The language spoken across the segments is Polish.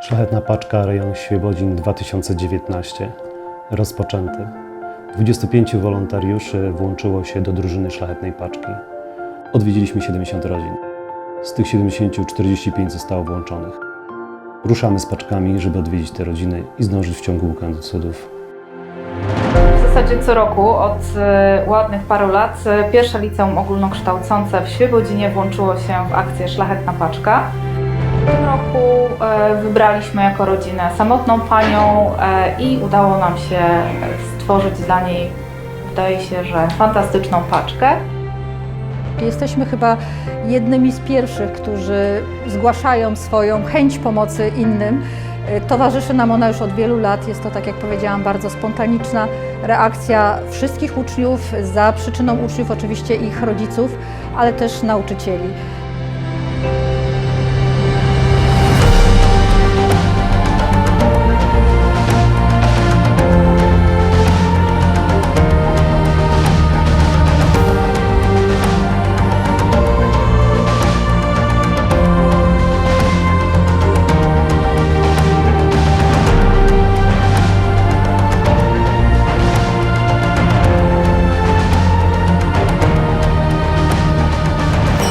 Szlachetna paczka rejon Świebodzin 2019 rozpoczęty. 25 wolontariuszy włączyło się do drużyny Szlachetnej Paczki. Odwiedziliśmy 70 rodzin. Z tych 70 45 zostało włączonych. Ruszamy z paczkami, żeby odwiedzić te rodziny i zdążyć w ciągu weekendu cudów. W zasadzie co roku od e, ładnych paru lat e, pierwsze liceum ogólnokształcące w Świebodzinie włączyło się w akcję Szlachetna Paczka. Roku e, wybraliśmy jako rodzinę samotną panią e, i udało nam się stworzyć dla niej, wydaje się, że fantastyczną paczkę. Jesteśmy chyba jednymi z pierwszych, którzy zgłaszają swoją chęć pomocy innym. Y, Towarzyszy nam ona już od wielu lat. Jest to, tak jak powiedziałam, bardzo spontaniczna reakcja wszystkich uczniów, za przyczyną uczniów oczywiście ich rodziców, ale też nauczycieli.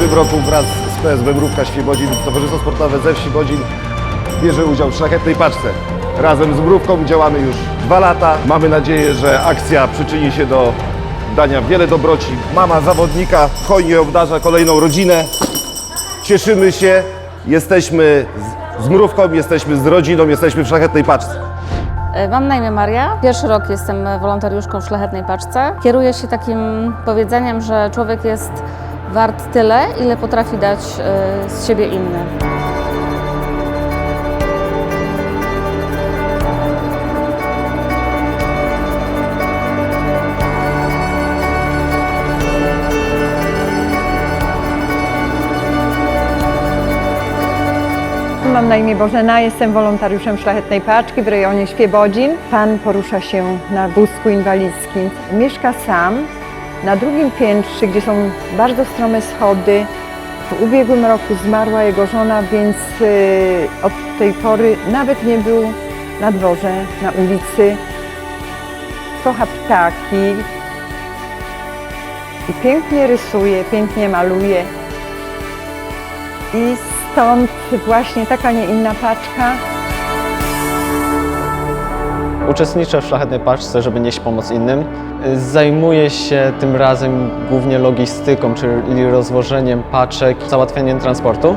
Tym roku wraz z PSB Mrówka Świebodzin, Towarzystwo Sportowe ze Świebodzin bierze udział w Szlachetnej Paczce. Razem z Mrówką działamy już dwa lata. Mamy nadzieję, że akcja przyczyni się do dania wiele dobroci. Mama zawodnika hojnie obdarza kolejną rodzinę. Cieszymy się, jesteśmy z, z Mrówką, jesteśmy z rodziną, jesteśmy w Szlachetnej Paczce. E, Mam na imię Maria. Pierwszy rok jestem wolontariuszką w Szlachetnej Paczce. Kieruję się takim powiedzeniem, że człowiek jest wart tyle, ile potrafi dać e, z siebie inny. Mam na imię Bożena, jestem wolontariuszem Szlachetnej Paczki w rejonie Świebodzin. Pan porusza się na wózku inwalidzkim. Mieszka sam na drugim piętrze, gdzie są bardzo strome schody. W ubiegłym roku zmarła jego żona, więc y, od tej pory nawet nie był na dworze, na ulicy. Kocha ptaki i pięknie rysuje, pięknie maluje. I stąd właśnie taka, nie inna paczka. Uczestniczę w Szlachetnej Paczce, żeby nieść pomoc innym. Zajmuję się tym razem głównie logistyką, czyli rozwożeniem paczek, załatwianiem transportu.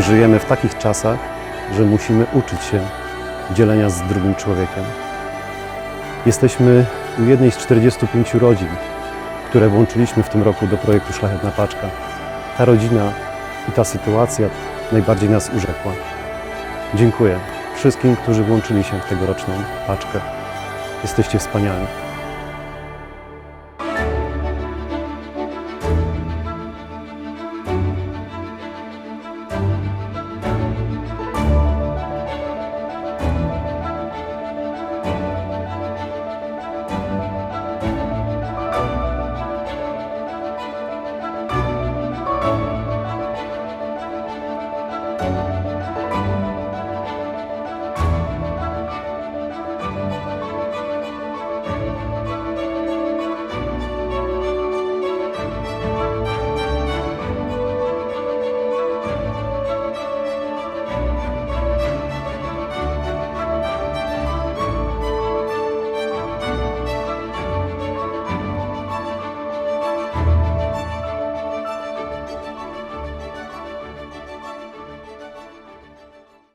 Żyjemy w takich czasach, że musimy uczyć się dzielenia z drugim człowiekiem. Jesteśmy u jednej z 45 rodzin, które włączyliśmy w tym roku do projektu Szlachetna Paczka. Ta rodzina i ta sytuacja najbardziej nas urzekła. Dziękuję wszystkim, którzy włączyli się w tegoroczną paczkę. Jesteście wspaniali.